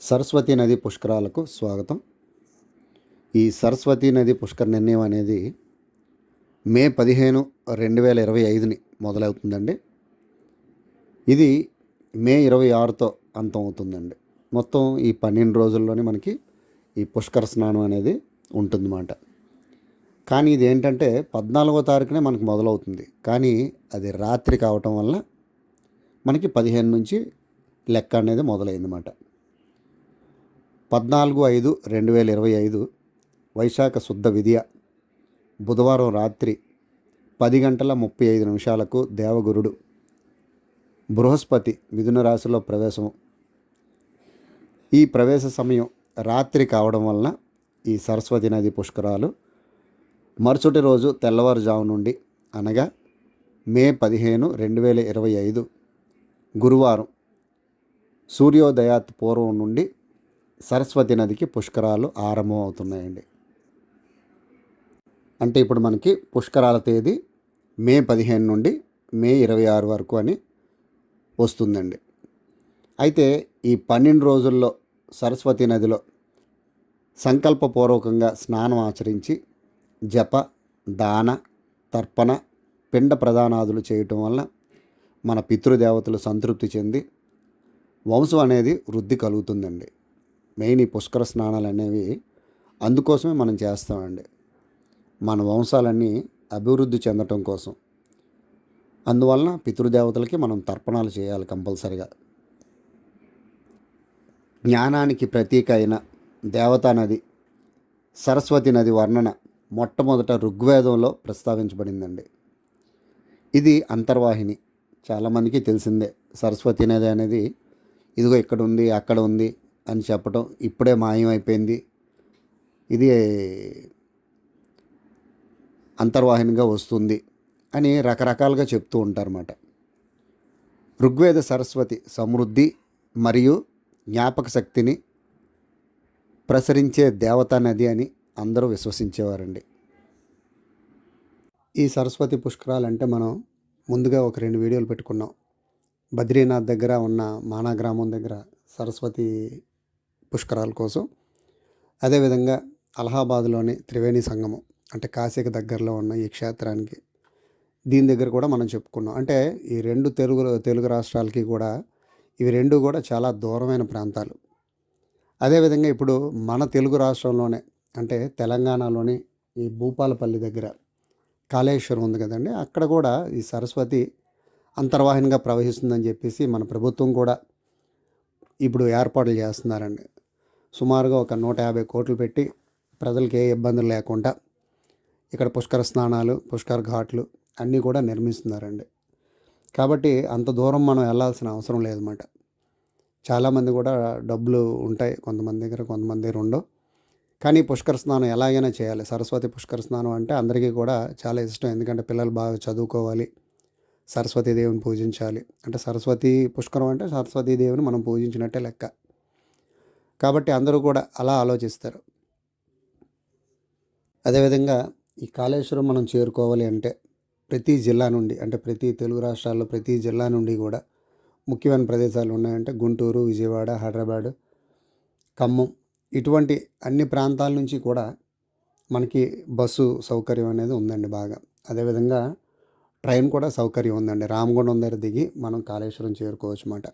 సరస్వతి నది పుష్కరాలకు స్వాగతం. ఈ సరస్వతి నది పుష్కర నిర్ణయం అనేది మే పదిహేను రెండు వేల ఇరవై ఐదుని మొదలవుతుందండి. ఇది మే ఇరవై ఆరుతో అంతం అవుతుందండి. మొత్తం ఈ పన్నెండు రోజుల్లోనే మనకి ఈ పుష్కర స్నానం అనేది ఉంటుందన్నమాట. కానీ ఇది ఏంటంటే పద్నాలుగో తారీఖునే మనకు మొదలవుతుంది. కానీ అది రాత్రి కావటం వల్ల మనకి పదిహేను నుంచి లెక్క అనేది మొదలైందన్నమాట. పద్నాలుగు ఐదు రెండు వేల ఇరవై ఐదు వైశాఖ శుద్ధ విద్య బుధవారం రాత్రి పది గంటల ముప్పై ఐదు నిమిషాలకు దేవగురుడు బృహస్పతి మిథున రాశిలో ప్రవేశం ఈ ప్రవేశ సమయం రాత్రి కావడం వలన ఈ సరస్వతి నది పుష్కరాలు మరుసటి రోజు తెల్లవారుజాము నుండి అనగా మే పదిహేను రెండు వేల ఇరవై ఐదు గురువారం సూర్యోదయాత్ పూర్వం నుండి సరస్వతి నదికి పుష్కరాలు ఆరంభం అవుతున్నాయండి అంటే ఇప్పుడు మనకి పుష్కరాల తేదీ మే పదిహేను నుండి మే ఇరవై ఆరు వరకు అని వస్తుందండి. అయితే ఈ పన్నెండు రోజుల్లో సరస్వతి నదిలో సంకల్పపూర్వకంగా స్నానం ఆచరించి జప దాన తర్పణ పిండ ప్రదానాదులు చేయటం వల్ల మన పితృదేవతలు సంతృప్తి చెంది వంశం అనేది వృద్ధి కలుగుతుందండి. మెయిన్ ఈ పుష్కర స్నానాలు అనేవి అందుకోసమే మనం చేస్తామండి. మన వంశాలన్నీ అభివృద్ధి చెందటం కోసం. అందువలన పితృదేవతలకి మనం తర్పణాలు చేయాలి కంపల్సరిగా. జ్ఞానానికి ప్రతీక అయిన దేవతా నది సరస్వతి నది వర్ణన మొట్టమొదట ఋగ్వేదంలో ప్రస్తావించబడిందండి. ఇది అంతర్వాహిని. చాలామందికి తెలిసిందే. సరస్వతి నది అనేది ఇదిగో ఇక్కడ ఉంది అక్కడ ఉంది అని చెప్పటం ఇప్పుడే మాయమైపోయింది. ఇది అంతర్వాహినిగా వస్తుంది అని రకరకాలుగా చెప్తూ ఉంటారన్నమాట. ఋగ్వేద సరస్వతి సమృద్ధి మరియు జ్ఞాపక శక్తిని ప్రసరించే దేవతా నది అని అందరూ విశ్వసించేవారండి. ఈ సరస్వతి పుష్కరాలు అంటే మనం ముందుగా ఒక రెండు వీడియోలు పెట్టుకున్నాం. బద్రీనాథ్ దగ్గర ఉన్న మానా గ్రామం దగ్గర సరస్వతి పుష్కరాల కోసం. అదేవిధంగా అలహాబాద్లోని త్రివేణి సంగమం అంటే కాశీకి దగ్గరలో ఉన్న ఈ క్షేత్రానికి దీని దగ్గర కూడా మనం చెప్పుకున్నాం. అంటే ఈ రెండు తెలుగు తెలుగు రాష్ట్రాలకి కూడా ఇవి రెండు కూడా చాలా దూరమైన ప్రాంతాలు. అదేవిధంగా ఇప్పుడు మన తెలుగు రాష్ట్రంలోనే అంటే తెలంగాణలోని ఈ భూపాలపల్లి దగ్గర కాళేశ్వరం ఉంది కదండి అక్కడ కూడా ఈ సరస్వతి అంతర్వాహినిగా ప్రవహిస్తుందని చెప్పేసి మన ప్రభుత్వం కూడా ఇప్పుడు ఏర్పాట్లు చేస్తున్నారండి. సుమారుగా ఒక నూట యాభై కోట్లు పెట్టి ప్రజలకు ఏ ఇబ్బందులు లేకుండా ఇక్కడ పుష్కర స్నానాలు పుష్కర ఘాట్లు అన్నీ కూడా నిర్మిస్తున్నారండి. కాబట్టి అంత దూరం మనం వెళ్ళాల్సిన అవసరం లేదన్నమాట. చాలామంది కూడా డబ్బులు ఉంటాయి కొంతమంది దగ్గర కొంతమంది దగ్గర ఉండవు. కానీ పుష్కర స్నానం ఎలాగైనా చేయాలి. సరస్వతి పుష్కర స్నానం అంటే అందరికీ కూడా చాలా ఇష్టం. ఎందుకంటే పిల్లలు బాగా చదువుకోవాలి. సరస్వతీ దేవుని పూజించాలి. అంటే సరస్వతి పుష్కరం అంటే సరస్వతీ దేవుని మనం పూజించినట్టే లెక్క. కాబట్టి అందరూ కూడా అలా ఆలోచిస్తారు. అదేవిధంగా ఈ కాళేశ్వరం మనం చేరుకోవాలి అంటే ప్రతి జిల్లా నుండి అంటే ప్రతి తెలుగు రాష్ట్రాల్లో ప్రతి జిల్లా నుండి కూడా ముఖ్యమైన ప్రదేశాలు ఉన్నాయంటే గుంటూరు విజయవాడ హైదరాబాదు ఖమ్మం. ఇటువంటి అన్ని ప్రాంతాల నుంచి కూడా మనకి బస్సు సౌకర్యం అనేది ఉందండి బాగా. అదేవిధంగా ట్రైన్ కూడా సౌకర్యం ఉందండి. రామగుండం దగ్గర దిగి మనం కాళేశ్వరం చేరుకోవచ్చు అన్నమాట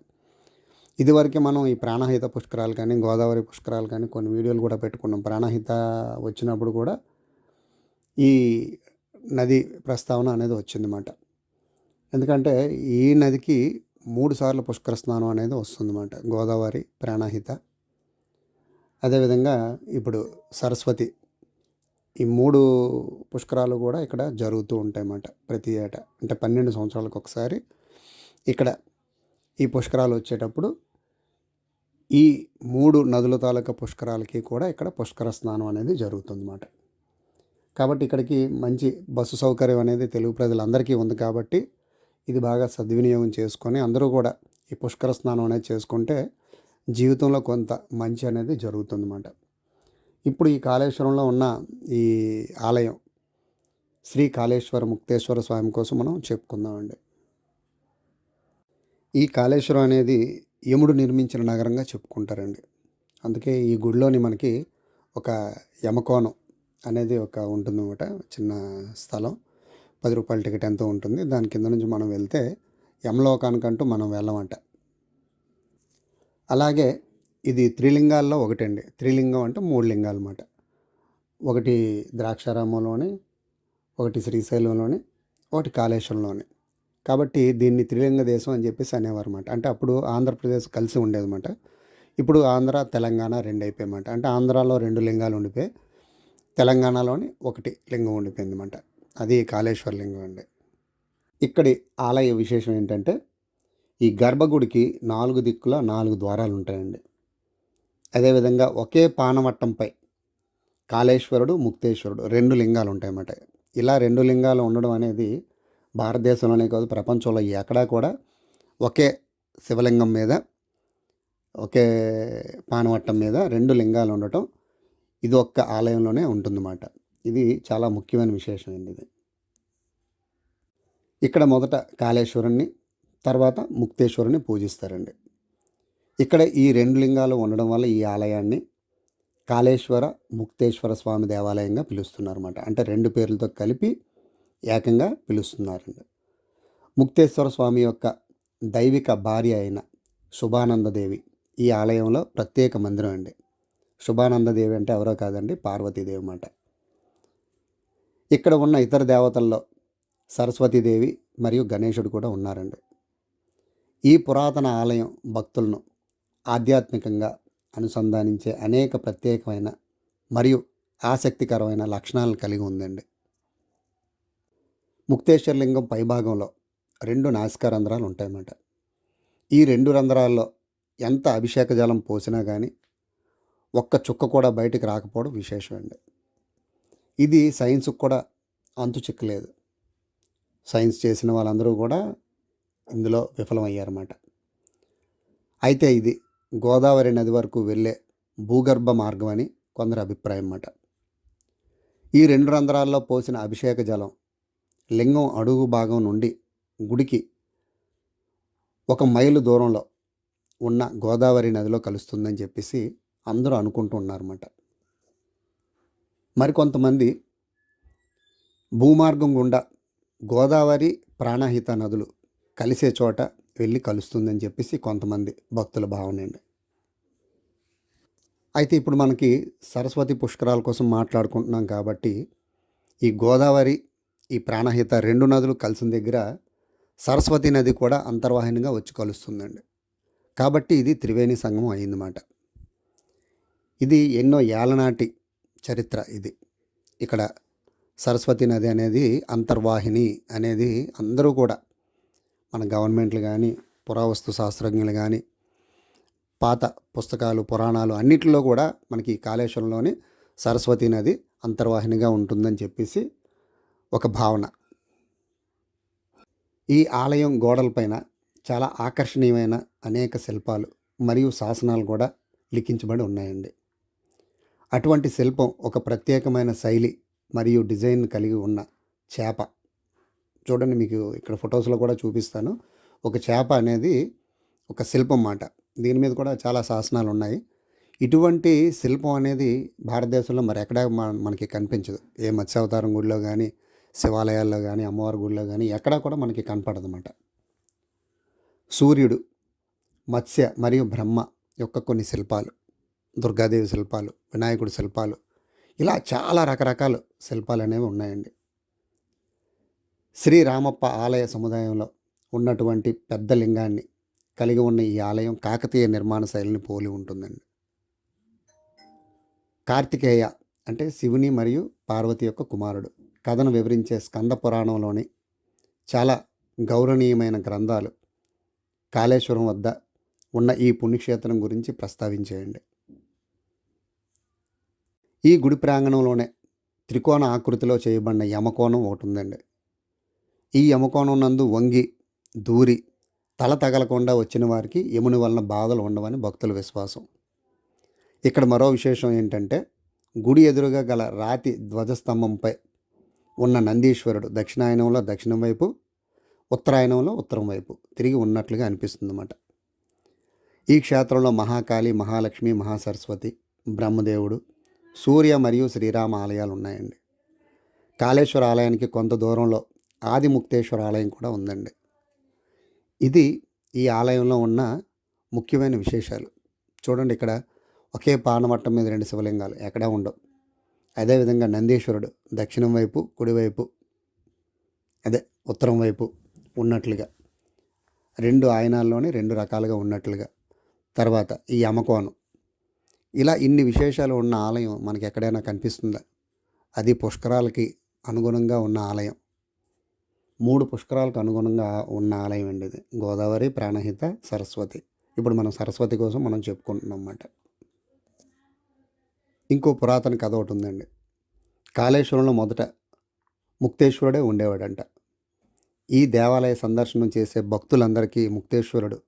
ఇదివరకే మనం ఈ ప్రాణహిత పుష్కరాలు కానీ గోదావరి పుష్కరాలు కానీ కొన్ని వీడియోలు కూడా పెట్టుకున్నాం. ప్రాణహిత వచ్చినప్పుడు కూడా ఈ నది ప్రస్తావన అనేది వచ్చిందన్నమాట. ఎందుకంటే ఈ నదికి మూడు సార్లు పుష్కర స్నానం అనేది వస్తుందన్నమాట. గోదావరి ప్రాణహిత. అదేవిధంగా ఇప్పుడు సరస్వతి ఈ మూడు పుష్కరాలు కూడా ఇక్కడ జరుగుతూ ఉంటాయన్నమాట ప్రతి ఏటా. అంటే పన్నెండు సంవత్సరాలకు ఒకసారి ఇక్కడ ఈ పుష్కరాలు వచ్చేటప్పుడు ఈ మూడు నదుల తాలూకా పుష్కరాలకి కూడా ఇక్కడ పుష్కర స్నానం అనేది జరుగుతుందన్నమాట. కాబట్టి ఇక్కడికి మంచి బస్సు సౌకర్యం అనేది తెలుగు ప్రజలందరికీ ఉంది కాబట్టి ఇది బాగా సద్వినియోగం చేసుకొని అందరూ కూడా ఈ పుష్కర స్నానం అనేది చేసుకుంటే జీవితంలో కొంత మంచి అనేది జరుగుతుందన్నమాట. ఇప్పుడు ఈ కాళేశ్వరంలో ఉన్న ఈ ఆలయం శ్రీ కాళేశ్వర ముక్తేశ్వర స్వామి కోసం మనం చెప్పుకుందామండి. ఈ కాళేశ్వరం అనేది యముడు నిర్మించిన నగరంగా చెప్పుకుంటారండి. అందుకే ఈ గుడిలోని మనకి ఒక యమకోణం అనేది ఒక ఉంటుందన్నమాట. చిన్న స్థలం. పది రూపాయల టికెట్ ఎంతో ఉంటుంది. దాని కింద నుంచి మనం వెళ్తే యమలోకానికంటూ మనం వెళ్ళమంట. అలాగే ఇది త్రిలింగాల్లో ఒకటండి. త్రిలింగం అంటే మూడు లింగాలు అన్నమాట. ఒకటి ద్రాక్షారామంలోని ఒకటి శ్రీశైలంలోని ఒకటి కాళేశ్వరంలోని. కాబట్టి దీన్ని త్రిలింగ దేశం అని చెప్పేసి అనేవారు అనమాట అంటే అప్పుడు ఆంధ్రప్రదేశ్ కలిసి ఉండేదన్నమాట. ఇప్పుడు ఆంధ్ర తెలంగాణ రెండు అయిపోయామాట అంటే ఆంధ్రాలో రెండు లింగాలు ఉండిపోయి తెలంగాణలోని ఒకటి లింగం ఉండిపోయింది అనమాట అది కాళేశ్వర లింగం అండి. ఇక్కడి ఆలయ విశేషం ఏంటంటే ఈ గర్భగుడికి నాలుగు దిక్కుల నాలుగు ద్వారాలు ఉంటాయండి. అదేవిధంగా ఒకే పానవట్టంపై కాళేశ్వరుడు ముక్తేశ్వరుడు రెండు లింగాలు ఉంటాయన్నమాట. ఇలా రెండు లింగాలు ఉండడం అనేది భారతదేశంలోనే కాదు ప్రపంచంలో ఎక్కడా కూడా ఒకే శివలింగం మీద ఒకే పానవట్టం మీద రెండు లింగాలు ఉండటం ఇది ఒక్క ఆలయంలోనే ఉంటుందన్నమాట. ఇది చాలా ముఖ్యమైన విశేషం అండి ఇది. ఇక్కడ మొదట కాళేశ్వరుణ్ణి తర్వాత ముక్తేశ్వరుని పూజిస్తారండి. ఇక్కడ ఈ రెండు లింగాలు ఉండడం వల్ల ఈ ఆలయాన్ని కాళేశ్వర ముక్తేశ్వర స్వామి దేవాలయంగా పిలుస్తున్నారన్నమాట. అంటే రెండు పేర్లతో కలిపి ఏకంగా పిలుస్తున్నారండి. ముక్తేశ్వర స్వామి యొక్క దైవిక భార్య అయిన శుభానందదేవి ఈ ఆలయంలో ప్రత్యేక మందిరం అండి. శుభానందదేవి అంటే ఎవరో కాదండి పార్వతీదేవి అన్నమాట ఇక్కడ ఉన్న ఇతర దేవతల్లో సరస్వతీదేవి మరియు గణేశుడు కూడా ఉన్నారండి. ఈ పురాతన ఆలయం భక్తులను ఆధ్యాత్మికంగా అనుసంధానించే అనేక ప్రత్యేకమైన మరియు ఆసక్తికరమైన లక్షణాలను కలిగి ఉందండి. ముక్తేశ్వర లింగం పైభాగంలో రెండు నాసికా రంధ్రాలు ఉంటాయన్నమాట. ఈ రెండు రంధ్రాల్లో ఎంత అభిషేక జలం పోసినా కానీ ఒక్క చుక్క కూడా బయటికి రాకపోవడం విశేషమండి. ఇది సైన్స్కి కూడా అంతు చిక్కలేదు సైన్స్ చేసిన వాళ్ళందరూ కూడా ఇందులో విఫలమయ్యారన్నమాట. అయితే ఇది గోదావరి నది వరకు వెళ్ళే భూగర్భ మార్గం అని కొందరు అభిప్రాయం అన్నమాట ఈ రెండు రంధ్రాల్లో పోసిన అభిషేక జలం లింగం అడుగు భాగం నుండి గుడికి ఒక మైలు దూరంలో ఉన్న గోదావరి నదిలో కలుస్తుందని చెప్పేసి అందరూ అనుకుంటూ ఉన్నారన్నమాట. మరికొంతమంది భూమార్గం గుండా గోదావరి ప్రాణహిత నదులు కలిసే చోట వెళ్ళి కలుస్తుందని చెప్పేసి కొంతమంది భక్తుల భావనండి అయితే ఇప్పుడు మనకి సరస్వతి పుష్కరాల కోసం మాట్లాడుకుంటున్నాం కాబట్టి ఈ గోదావరి ఈ ప్రాణహిత రెండు నదులు కలిసిన దగ్గర సరస్వతి నది కూడా అంతర్వాహినిగా వచ్చి కలుస్తుందండి. కాబట్టి ఇది త్రివేణి సంగమం అయిందన్నమాట. ఇది ఎన్నో ఏళ్ళనాటి చరిత్ర ఇది. ఇక్కడ సరస్వతి నది అనేది అంతర్వాహిని అనేది అందరూ కూడా మన గవర్నమెంట్లు కానీ పురావస్తు శాస్త్రజ్ఞులు కానీ పాత పుస్తకాలు పురాణాలు అన్నిటిలో కూడా మనకి కాళేశ్వరంలోని సరస్వతి నది అంతర్వాహినిగా ఉంటుందని చెప్పేసి ఒక భావన. ఈ ఆలయం గోడలపైన చాలా ఆకర్షణీయమైన అనేక శిల్పాలు మరియు శాసనాలు కూడా లిఖించబడి ఉన్నాయండి. అటువంటి శిల్పం ఒక ప్రత్యేకమైన శైలి మరియు డిజైన్ కలిగి ఉన్న చేప. చూడండి మీకు ఇక్కడ ఫొటోస్లో కూడా చూపిస్తాను. ఒక చేప అనేది ఒక శిల్పం మాట. దీని మీద కూడా చాలా శాసనాలు ఉన్నాయి. ఇటువంటి శిల్పం అనేది భారతదేశంలో మరి ఎక్కడ మనకి కనిపించదు. ఏ మత్స్యావతారం గుడిలో కానీ శివాలయాల్లో కానీ అమ్మవారి గుడిలో కానీ ఎక్కడా కూడా మనకి కనపడదన్నమాట. సూర్యుడు మత్స్య మరియు బ్రహ్మ యొక్క కొన్ని శిల్పాలు దుర్గాదేవి శిల్పాలు వినాయకుడి శిల్పాలు ఇలా చాలా రకరకాల శిల్పాలు అనేవి ఉన్నాయండి. శ్రీరామప్ప ఆలయ సముదాయంలో ఉన్నటువంటి పెద్ద లింగాన్ని కలిగి ఉన్న ఈ ఆలయం కాకతీయ నిర్మాణ శైలిని పోలి ఉంటుందండి. కార్తికేయ అంటే శివుని మరియు పార్వతి యొక్క కుమారుడు. కథను వివరించే స్కంద పురాణంలోని చాలా గౌరవనీయమైన గ్రంథాలు కాళేశ్వరం వద్ద ఉన్న ఈ పుణ్యక్షేత్రం గురించి ప్రస్తావించేయండి. ఈ గుడి ప్రాంగణంలోనే త్రికోణ ఆకృతిలో చేయబడిన యమకోణం ఒకటి ఉందండి ఈ యమకోణం నందు వంగి దూరి తల తగలకుండా వచ్చిన వారికి యముని వలన బాధలు ఉండవని భక్తుల విశ్వాసం. ఇక్కడ మరో విశేషం ఏంటంటే గుడి ఎదురుగా గల రాతి ధ్వజస్తంభంపై ఉన్న నందీశ్వరుడు దక్షిణాయనంలో దక్షిణం వైపు ఉత్తరాయణంలో ఉత్తరం వైపు తిరిగి ఉన్నట్లుగా అనిపిస్తుంది అన్నమాట ఈ క్షేత్రంలో మహాకాళి మహాలక్ష్మి మహాసరస్వతి బ్రహ్మదేవుడు సూర్య మరియు శ్రీరామ ఆలయాలు ఉన్నాయండి కాళేశ్వర ఆలయానికి కొంత దూరంలో ఆదిముక్తేశ్వర ఆలయం కూడా ఉందండి. ఇది ఈ ఆలయంలో ఉన్న ముఖ్యమైన విశేషాలు. చూడండి ఇక్కడ ఒకే పానమట్టం మీద రెండు శివలింగాలు ఎక్కడా ఉండవు. అదేవిధంగా నందీశ్వరుడు దక్షిణం వైపు కుడివైపు అదే ఉత్తరం వైపు ఉన్నట్లుగా. రెండు ఆయనాల్లోనే రెండు రకాలుగా ఉన్నట్లుగా. తర్వాత ఈ అమకోను ఇలా ఇన్ని విశేషాలు ఉన్న ఆలయం మనకి ఎక్కడైనా కనిపిస్తుందా? అది పుష్కరాలకి అనుగుణంగా ఉన్న ఆలయం. మూడు పుష్కరాలకు అనుగుణంగా ఉన్న ఆలయం అండి ఇది. గోదావరి ప్రాణహిత సరస్వతి. ఇప్పుడు మనం సరస్వతి కోసం మనం చెప్పుకుంటున్నాం అన్నమాట. ఇంకో పురాతన కథ ఒకటి ఉందండి. కాళేశ్వరంలో మొదట ముక్తేశ్వరుడే ఉండేవాడంట. ఈ దేవాలయ సందర్శనం చేసే భక్తులందరికీ ముక్తేశ్వరుడు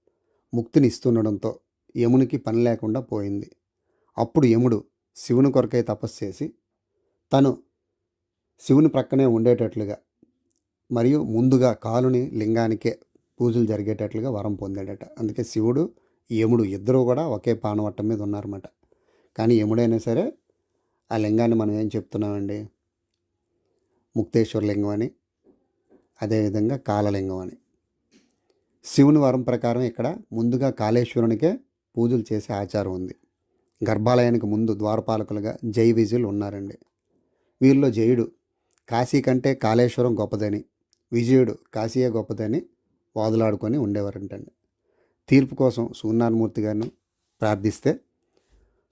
ముక్తిని ఇస్తుండడంతో యమునికి పని లేకుండా పోయింది. అప్పుడు యముడు శివుని కొరకై తపస్సు చేసి తను శివుని ప్రక్కనే ఉండేటట్లుగా మరియు ముందుగా కాలుని లింగానికే పూజలు జరిగేటట్లుగా వరం పొందాడట. అందుకే శివుడు యముడు ఇద్దరూ కూడా ఒకే పానవట్టం మీద ఉన్నారన్నమాట. కానీ ఎముడైనా సరే ఆ లింగాన్ని మనం ఏం చెప్తున్నామండి? ముక్తేశ్వర లింగం అని అదేవిధంగా కాలలింగం అని. శివుని వరం ప్రకారం ఇక్కడ ముందుగా కాళేశ్వరునికే పూజలు చేసే ఆచారం ఉంది. గర్భాలయానికి ముందు ద్వారపాలకులుగా జై విజయులు ఉన్నారండి. వీరిలో జయుడు కాశీ కంటే కాళేశ్వరం గొప్పదని విజయుడు కాశీయే గొప్పదని వాదులాడుకొని ఉండేవారంటండి. తీర్పు కోసం సూర్యనారాయణమూర్తి గారిని ప్రార్థిస్తే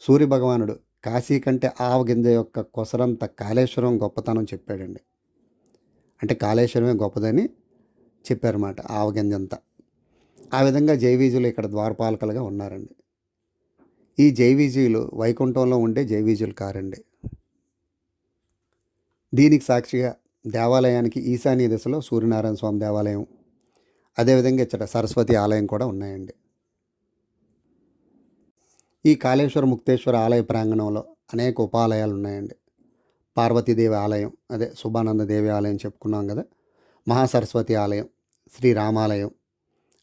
సూర్యభగవానుడు కాశీ కంటే ఆవగింజ యొక్క కొసరంత కాళేశ్వరం గొప్పతనం చెప్పాడండి. అంటే కాళేశ్వరమే గొప్పదని చెప్పారన్నమాట ఆవగింజంతా ఆ విధంగా జైవీజులు ఇక్కడ ద్వారపాలకలుగా ఉన్నారండి. ఈ జైవీజీలు వైకుంఠంలో ఉండే జైవీజులు కారండి. దీనికి సాక్షిగా దేవాలయానికి ఈశాన్య దిశలో సూర్యనారాయణ స్వామి దేవాలయం అదేవిధంగా ఇక్కడ సరస్వతి ఆలయం కూడా ఉన్నాయండి. ఈ కాళేశ్వర ముక్తేశ్వర ఆలయ ప్రాంగణంలో అనేక ఉపాలయాలు ఉన్నాయండి. పార్వతీదేవి ఆలయం అదే సుభానంద దేవి ఆలయం చెప్పుకున్నాం కదా మహాసరస్వతి ఆలయం శ్రీరామాలయం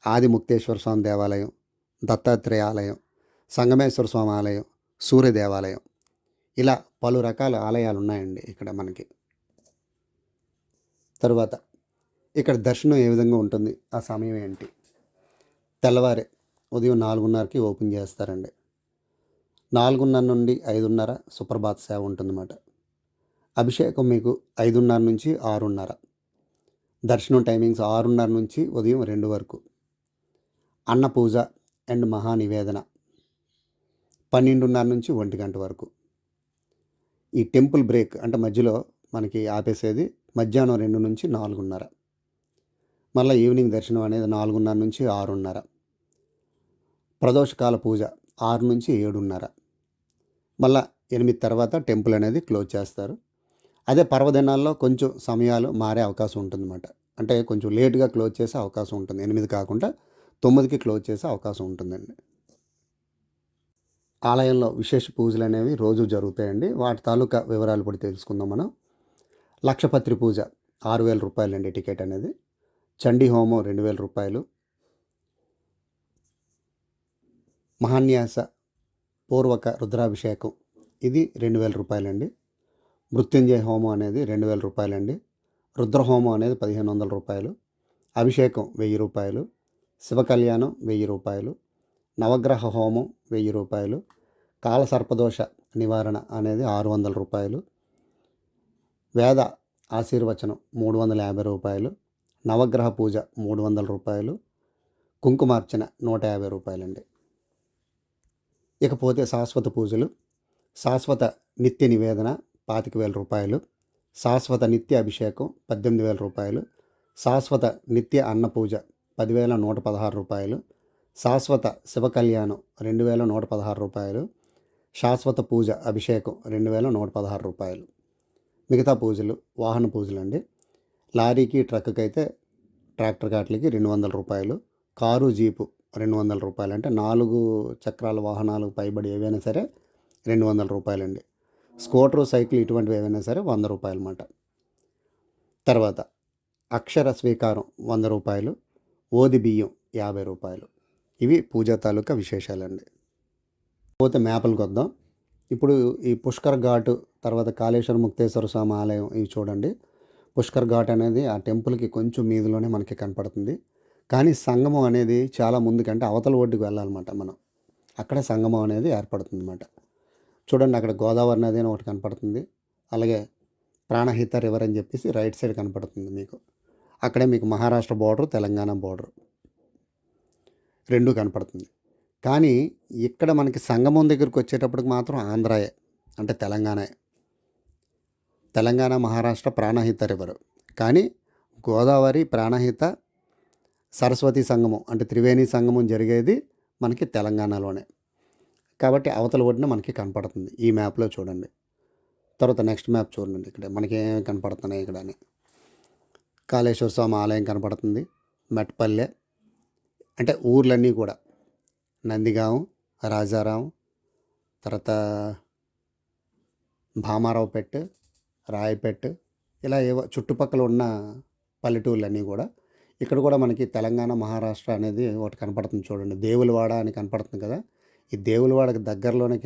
ఆది ముక్తేశ్వర స్వామి దేవాలయం దత్తాత్రేయ ఆలయం సంగమేశ్వర స్వామి ఆలయం సూర్య దేవాలయం. ఇలా పలు రకాల ఆలయాలు ఉన్నాయండి ఇక్కడ మనకి. తరువాత ఇక్కడ దర్శనం ఏ విధంగా ఉంటుంది? ఆ సమయం ఏంటి? తెల్లవారే ఉదయం నాలుగున్నరకి ఓపెన్ చేస్తారండి. నాలుగున్నర నుండి ఐదున్నర సుప్రభాత్ సేవ ఉంటుందన్నమాట. అభిషేకం మీకు ఐదున్నర నుంచి ఆరున్నర. దర్శనం టైమింగ్స్ ఆరున్నర నుంచి ఉదయం రెండు వరకు. అన్న పూజ అండ్ మహానివేదన పన్నెండున్నర నుంచి ఒంటి గంట వరకు. ఈ టెంపుల్ బ్రేక్ అంటే మధ్యలో మనకి ఆపేసేది మధ్యాహ్నం రెండు నుంచి నాలుగున్నర. మళ్ళీ ఈవినింగ్ దర్శనం అనేది నాలుగున్నర నుంచి ఆరున్నర. ప్రదోషకాల పూజ ఆరు నుంచి ఏడున్నర. మళ్ళీ ఎనిమిది తర్వాత టెంపుల్ అనేది క్లోజ్ చేస్తారు. అదే పర్వదినాల్లో కొంచెం సమయాలు మారే అవకాశం ఉంటుందన్నమాట. అంటే కొంచెం లేట్గా క్లోజ్ చేసే అవకాశం ఉంటుంది. ఎనిమిది కాకుండా తొమ్మిదికి క్లోజ్ చేసే అవకాశం ఉంటుందండి. ఆలయంలో విశేష పూజలు అనేవి రోజు జరుగుతాయండి. వాటి తాలూకా వివరాలు ఇప్పుడు తెలుసుకుందాం మనం. లక్షపత్రి పూజ ఆరు వేల రూపాయలండి టికెట్ అనేది. చండీ హోమం రెండు వేల రూపాయలు. మహాన్యాస పూర్వక రుద్రాభిషేకం. ఇది రెండు వేల రూపాయలండి. మృత్యుంజయ హోమం అనేది రెండు వేల రూపాయలండి. రుద్రహోమం అనేది పదిహేను వందల రూపాయలు. అభిషేకం వెయ్యి రూపాయలు. శివ కళ్యాణం వెయ్యి రూపాయలు. నవగ్రహ హోమం వెయ్యి రూపాయలు. కాల సర్పదోష నివారణ అనేది ఆరు వందల రూపాయలు. వేద ఆశీర్వచనం మూడు వందల యాభై రూపాయలు. నవగ్రహ పూజ మూడు వందల రూపాయలు. కుంకుమార్చన నూట యాభై రూపాయలండి. ఇకపోతే శాశ్వత పూజలు శాశ్వత నిత్య నివేదన పాతిక వేల రూపాయలు శాశ్వత నిత్య అభిషేకం పద్దెనిమిది వేల రూపాయలు శాశ్వత నిత్య అన్న పూజ పదివేల నూట పదహారు రూపాయలు శాశ్వత శివ కళ్యాణం రెండు వేల నూట పదహారు రూపాయలు శాశ్వత పూజ అభిషేకం రెండు వేల నూట పదహారు రూపాయలు. మిగతా పూజలు వాహన పూజలు అండి లారీకి ట్రక్కి అయితే ట్రాక్టర్ కాట్లకి రెండు వందల రూపాయలు కారు జీపు రెండు వందల రూపాయలు అంటే నాలుగు చక్రాల వాహనాలు పైబడి ఏవైనా సరే రెండు వందల రూపాయలండి. స్కూటర్ సైకిల్ ఇటువంటివి ఏవైనా సరే వంద రూపాయలు అన్నమాట తర్వాత అక్షర స్వీకారం వంద రూపాయలు ఓది బియ్యం యాభై రూపాయలు. ఇవి పూజా తాలూకా విశేషాలండి. పోతే మేపలకు వద్దాం ఇప్పుడు ఈ పుష్కర్ ఘాట్ తర్వాత కాళేశ్వర ముక్తేశ్వర స్వామి ఆలయం ఇవి చూడండి. పుష్కర్ ఘాట్ అనేది ఆ టెంపుల్కి కొంచెం మీదులోనే మనకి కనపడుతుంది. కానీ సంగమం అనేది చాలా ముందుకంటే అవతల ఒడ్డుకు వెళ్ళాలన్నమాట మనం. అక్కడ సంగమం అనేది ఏర్పడుతుంది అన్నమాట చూడండి అక్కడ గోదావరి నది అని ఒకటి కనపడుతుంది. అలాగే ప్రాణహిత రివర్ అని చెప్పేసి రైట్ సైడ్ కనపడుతుంది మీకు. అక్కడే మీకు మహారాష్ట్ర బోర్డర్ తెలంగాణ బోర్డర్. రెండు కనపడుతుంది. కానీ ఇక్కడ మనకి సంగమం దగ్గరికి వచ్చేటప్పటికి మాత్రం ఆంధ్రాయే అంటే తెలంగాణే. తెలంగాణ మహారాష్ట్ర ప్రాణహిత రివర్. కానీ గోదావరి ప్రాణహిత సరస్వతి సంగమం అంటే త్రివేణి సంగమం జరిగేది మనకి తెలంగాణలోనే. కాబట్టి అవతల ఒడ్డున మనకి కనపడుతుంది. ఈ మ్యాప్లో చూడండి. తర్వాత నెక్స్ట్ మ్యాప్ చూడండి ఇక్కడ. మనకి ఏమేమి కనపడుతున్నాయి ఇక్కడ అని. కాళేశ్వర స్వామి ఆలయం కనపడుతుంది. మెట్పల్లె. అంటే ఊర్లన్నీ కూడా. నందిగాం రాజారాం తర్వాత భామారావుపేట్ రాయపేట్ ఇలా ఏవో చుట్టుపక్కల ఉన్న పల్లెటూర్లన్నీ కూడా ఇక్కడ కూడా మనకి తెలంగాణ మహారాష్ట్ర అనేది ఒకటి కనపడుతుంది చూడండి. దేవులవాడ అని కనపడుతుంది కదా. ఈ దేవులవాడకి దగ్గరలోనే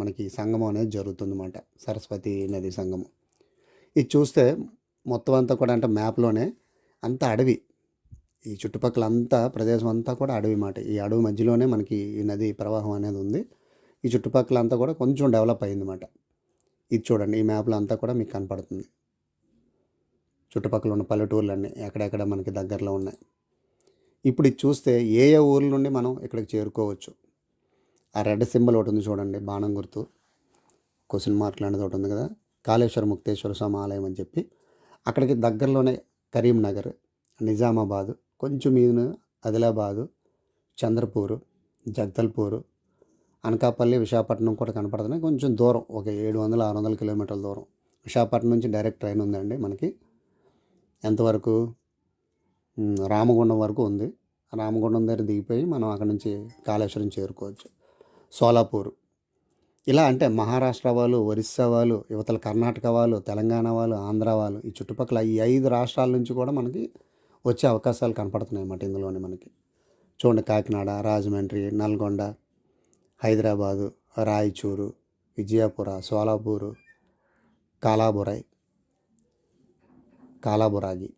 మనకి సంగమం అనేది జరుగుతుంది అన్నమాట సరస్వతి నది సంగమం. ఇది చూస్తే మొత్తం అంతా కూడా అంటే మ్యాప్లోనే అంతా అడవి. ఈ చుట్టుపక్కల అంతా ప్రదేశం అంతా కూడా అడవి మాట ఈ అడవి మధ్యలోనే మనకి ఈ నది ప్రవాహం అనేది ఉంది. ఈ చుట్టుపక్కల అంతా కూడా కొంచెం డెవలప్ అయింది అన్నమాట ఇది చూడండి. ఈ మ్యాప్లో అంతా కూడా మీకు కనపడుతుంది. చుట్టుపక్కల ఉన్న పల్లెటూర్లన్నీ ఎక్కడెక్కడ మనకి దగ్గరలో ఉన్నాయి. ఇప్పుడు ఇది చూస్తే ఏ ఏ ఊర్ల నుండి మనం ఇక్కడికి చేరుకోవచ్చు. ఆ రెడ్ సింబల్ ఒకటి ఉంది చూడండి బాణం గుర్తు. క్వశ్చన్ మార్క్ లాంటిది ఒకటి ఉంది కదా. కాళేశ్వర ముక్తేశ్వర స్వామి ఆలయం అని చెప్పి. అక్కడికి దగ్గరలోనే కరీంనగర్ నిజామాబాద్ కొంచెం మీద ఆదిలాబాదు చంద్రపూరు జగదల్పూరు అనకాపల్లి విశాఖపట్నం కూడా కనపడుతున్నాయి. కొంచెం దూరం ఒక ఏడు వందల ఆరు వందల కిలోమీటర్ల దూరం. విశాఖపట్నం నుంచి డైరెక్ట్ ట్రైన్ ఉందండి మనకి. ఎంతవరకు? రామగుండం వరకు ఉంది. రామగుండం దగ్గర దిగిపోయి మనం అక్కడ నుంచి కాళేశ్వరం చేరుకోవచ్చు. సోలాపూర్. ఇలా అంటే మహారాష్ట్ర వాళ్ళు ఒరిస్సా వాళ్ళు యువతల కర్ణాటక వాళ్ళు తెలంగాణ వాళ్ళు ఆంధ్ర వాళ్ళు ఈ చుట్టుపక్కల ఈ ఐదు రాష్ట్రాల నుంచి కూడా మనకి వచ్చే అవకాశాలు కనపడుతున్నాయి అన్నమాట ఇందులోనే మనకి. చూడండి కాకినాడ రాజమండ్రి నల్గొండ హైదరాబాదు రాయచూరు విజయపుర సోలాపూరు కాలాబురై కాలాబురాగి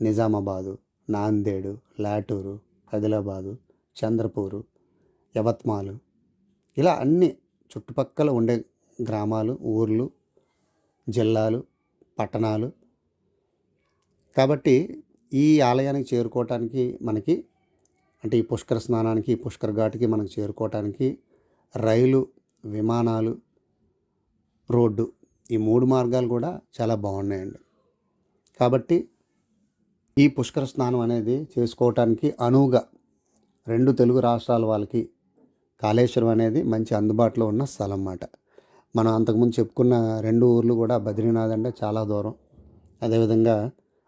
నిజామాబాదు నాందేడు లాటూరు ఆదిలాబాదు చంద్రపూరు యవత్మాలు ఇలా అన్ని చుట్టుపక్కల ఉండే గ్రామాలు ఊర్లు జిల్లాలు పట్టణాలు. కాబట్టి ఈ ఆలయానికి చేరుకోవటానికి మనకి అంటే ఈ పుష్కర స్నానానికి ఈ పుష్కర్ ఘాట్కి మనకు చేరుకోవటానికి రైలు విమానాలు రోడ్డు ఈ మూడు మార్గాలు కూడా చాలా బాగున్నాయండి. కాబట్టి ఈ పుష్కర స్నానం అనేది చేసుకోవటానికి అనువుగా రెండు తెలుగు రాష్ట్రాల వాళ్ళకి కాళేశ్వరం అనేది మంచి అందుబాటులో ఉన్న స్థలం అన్నమాట. మనం అంతకుముందు చెప్పుకున్న రెండు ఊర్లు కూడా బద్రీనాథ్ అంటే చాలా దూరం. అదేవిధంగా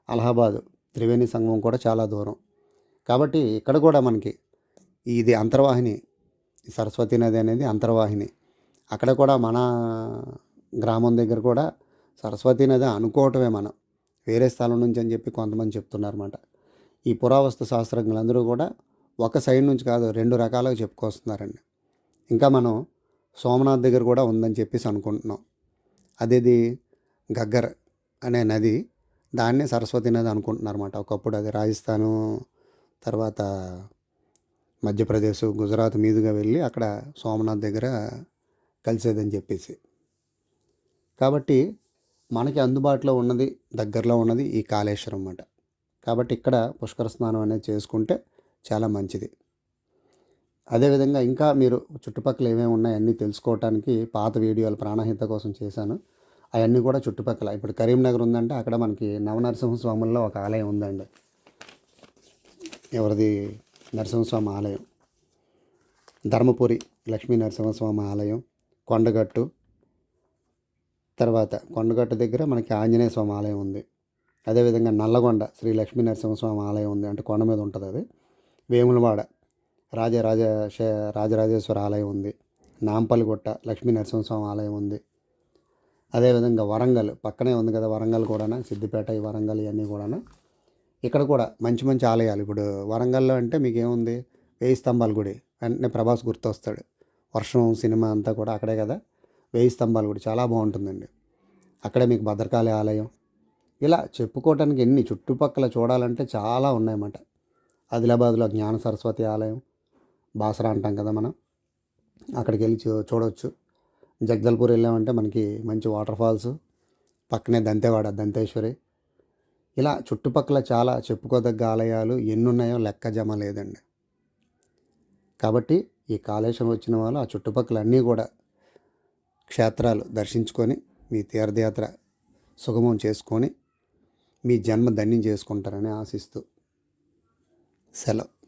అలహాబాద్ త్రివేణి సంగమం కూడా చాలా దూరం. కాబట్టి ఇక్కడ కూడా మనకి ఇది అంతర్వాహిని ఈ సరస్వతి నది అనేది అంతర్వాహిని. అక్కడ కూడా మన గ్రామం దగ్గర కూడా సరస్వతి నది అనుకోవటమే మనం. వేరే స్థలం నుంచి అని చెప్పి కొంతమంది చెప్తున్నారన్నమాట. ఈ పురావస్తు శాస్త్రజ్ఞులందరూ కూడా ఒక సైడ్ నుంచి కాదు రెండు రకాలుగా చెప్పుకొస్తున్నారండి. ఇంకా మనం సోమనాథ్ దగ్గర కూడా ఉందని చెప్పేసి అనుకుంటున్నాం. అదేది గగ్గర్ అనే నది దాన్నే సరస్వతి నది అనుకుంటున్నారు అనమాట ఒకప్పుడు అది రాజస్థాను తర్వాత మధ్యప్రదేశ్ గుజరాత్ మీదుగా వెళ్ళి అక్కడ సోమనాథ్ దగ్గర కలిసేదని చెప్పేసి. కాబట్టి మనకి అందుబాటులో ఉన్నది దగ్గరలో ఉన్నది ఈ కాళేశ్వరం అన్నమాట. కాబట్టి ఇక్కడ పుష్కర స్నానం అనేది చేసుకుంటే చాలా మంచిది. అదేవిధంగా ఇంకా మీరు చుట్టుపక్కల ఏమేమి ఉన్నాయో అన్నీ తెలుసుకోవటానికి పాత వీడియోలు ప్రాణహిత కోసం చేశాను. అవన్నీ కూడా చుట్టుపక్కల. ఇప్పుడు కరీంనగర్ ఉందంటే అక్కడ మనకి నవనరసింహస్వాముల్లో ఒక ఆలయం ఉందండి. ఎవరిది? నరసింహస్వామి ఆలయం. ధర్మపురి లక్ష్మీ నరసింహస్వామి ఆలయం. కొండగట్టు. తర్వాత కొండగట్టు దగ్గర మనకి ఆంజనేయ స్వామి ఆలయం ఉంది. అదేవిధంగా నల్లగొండ శ్రీ లక్ష్మీ నరసింహస్వామి ఆలయం ఉంది అంటే కొండ మీద ఉంటుంది అది. వేములవాడ రాజరాజ రాజరాజేశ్వర ఆలయం ఉంది. నాంపల్లిగుట్ట లక్ష్మీ నరసింహస్వామి ఆలయం ఉంది. అదేవిధంగా వరంగల్ పక్కనే ఉంది కదా వరంగల్ కూడా సిద్దిపేట ఈ వరంగల్ ఇవన్నీ కూడా ఇక్కడ కూడా మంచి మంచి ఆలయాలు. ఇప్పుడు వరంగల్లో అంటే మీకు ఏముంది వేయి స్తంభాల గుడి. వెంటనే ప్రభాస్ గుర్తొస్తాడు. వర్షం సినిమా అంతా కూడా అక్కడే కదా. వేయి స్తంభాలు కూడా చాలా బాగుంటుందండి. అక్కడే మీకు భద్రకాళి ఆలయం. ఇలా చెప్పుకోవటానికి ఎన్ని చుట్టుపక్కల చూడాలంటే చాలా ఉన్నాయన్నమాట. ఆదిలాబాద్లో జ్ఞాన సరస్వతి ఆలయం బాసరా అంటాం కదా మనం. అక్కడికి వెళ్ళి చూ చూడవచ్చు జగదల్పూర్ వెళ్ళామంటే మనకి మంచి వాటర్ ఫాల్స్ పక్కనే దంతేవాడ దంతేశ్వరి. ఇలా చుట్టుపక్కల చాలా చెప్పుకోదగ్గ ఆలయాలు ఎన్ని ఉన్నాయో లెక్క జమ లేదండి. కాబట్టి ఈ కాళేశ్వరం వచ్చిన వాళ్ళు ఆ చుట్టుపక్కల అన్నీ కూడా క్షేత్రాలు దర్శించుకొని మీ తీర్థయాత్ర సుగమం చేసుకొని మీ జన్మ ధన్యం చేసుకుంటారని ఆశిస్తూ సెలవు.